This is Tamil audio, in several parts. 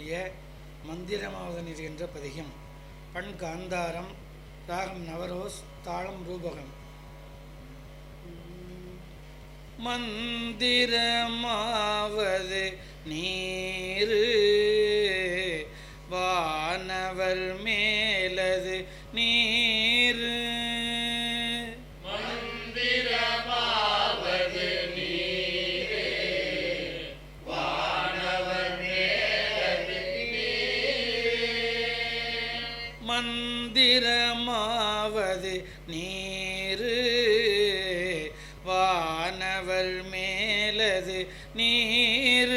பாடக்கூடிய மந்திரமாவதனிர் என்ற பதிகம். பண் காந்தாரம் ராகம் நவரோஸ் தாளம் ரூபகம். மந்திரமாவது நீர் வானவர் மேலது நீர் நீர்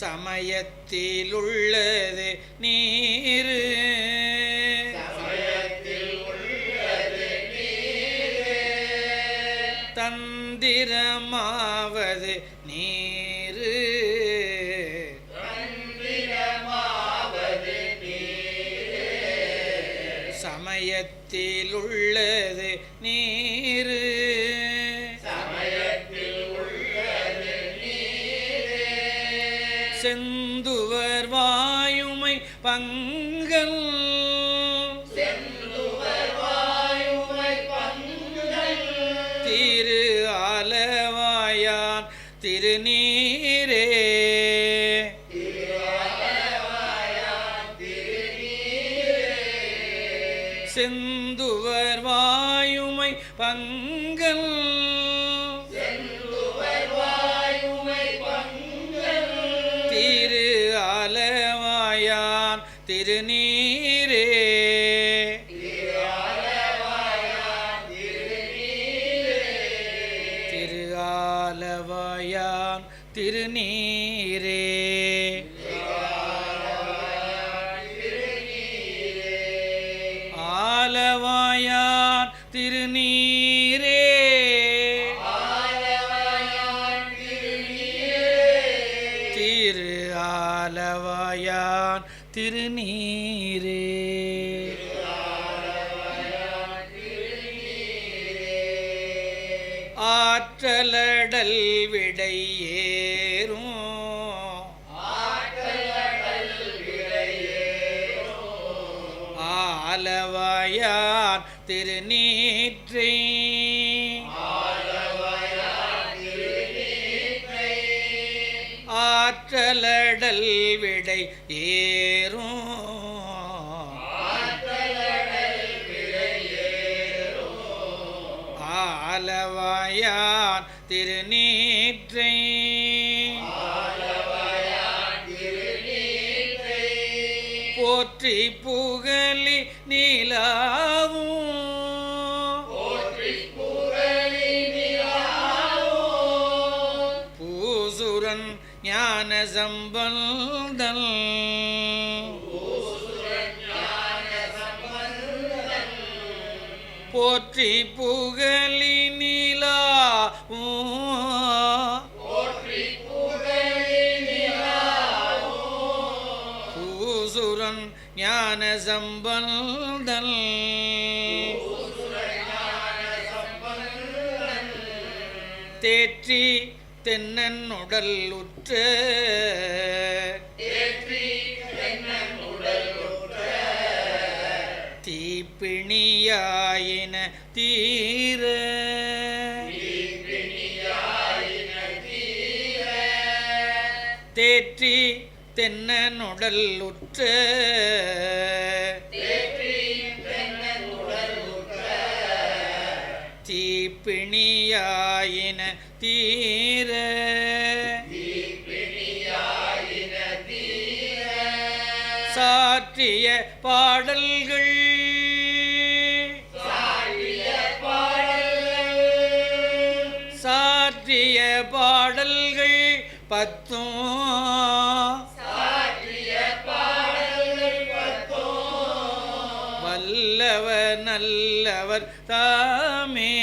சமயத்திலுள்ளது நீர். தந்திரமாவது நீர். சமயத்திலுள்ளது நீர். பங்கல் திரு ஆலவாயான் திருநீரே திருநீரே. திரு ஆலவாயான் திருநீரே. ஆலவாயான் திருநீர். திருநீரே. ஆற்றலடல் விடையேறும். ஆலவாயார் திருநீற்றை ஆற்றலடல் விடை ஏறும். ஆலவாயான் திருநீற்றை. போற்றி புகழி நீலாவும். சம்பந்தன் போற்றி புகழி நீலா பூசுரன் ஞான சம்பந்தன் தேற்றி தென்னன் உடல் உற்ற. தீப்பிணியாயின தீர. தேற்றி தென்னன் உடல் உற்ற. தீப்பிணியாயின தீ பாடல்கள் பத்தும். வல்லவர் நல்லவர் தாமே.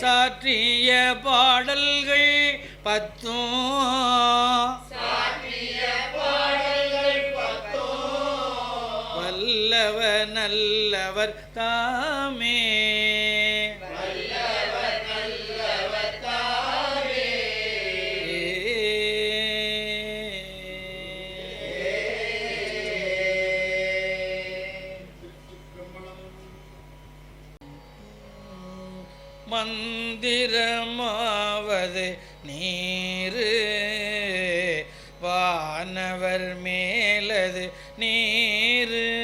சாற்றிய பாடல்கள் பத்தும். நல்லவர் தாமே. மந்திரமாவது நீரு. வானவர் மேலது நீரு.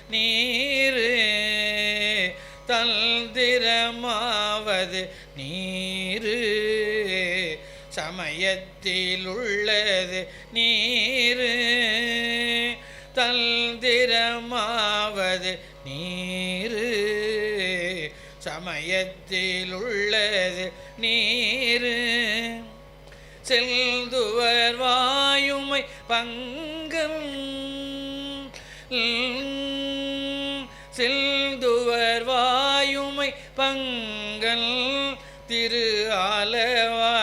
சமயத்தில் உள்ளது நீரு. தந்திரமாவது நீர். சமயத்தில் உள்ளது நீரு. செல்துவர் வாயுமை பங்கம் செல்துவர் வாயுமை பங்கல். திரு ஆலவா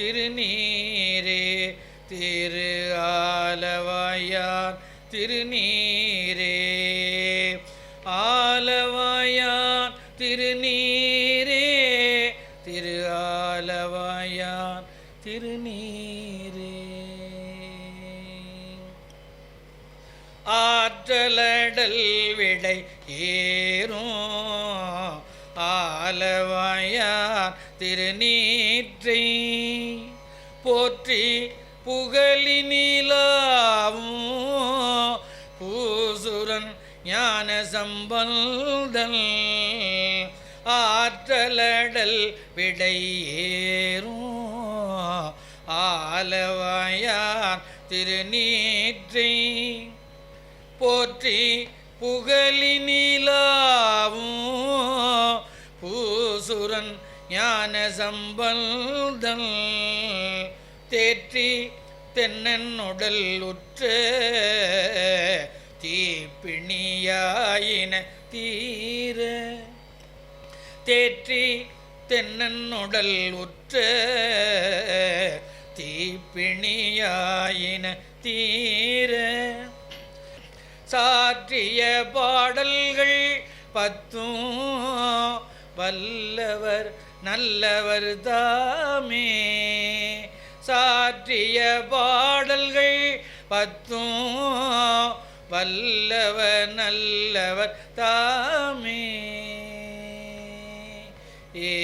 திருநீரே திரு ஆலவாயார் திருநீரே. ஆலவாயார் திருநீரே திரு ஆலவாயார் திருநீரே. ஆற்றலடல் விடை ஏறும் ஆலவாயார் திருநீற்றை போற்றி புகழினிலாவும் பூசுரன் ஞான சம்பந்தல் ஆற்றலடல் விடையேறும். ஆலவாயார் திருநீற்றை போற்றி புகழினிலாவும் பூசுரன் ஞான சம்பந்தல் தேற்றி தென்னன் உடல் உற்ற தீப்பிணியாயின தீர. தேற்றி தென்னன் உடல் உற்ற தீப்பிணியாயின தீர. சாற்றிய பாடல்கள் பத்தும் வல்லவர் நல்லவர் தாமே சாற்றிய பாடல்கள் பத்தும் வல்லவர் நல்லவர் தாமே ஏ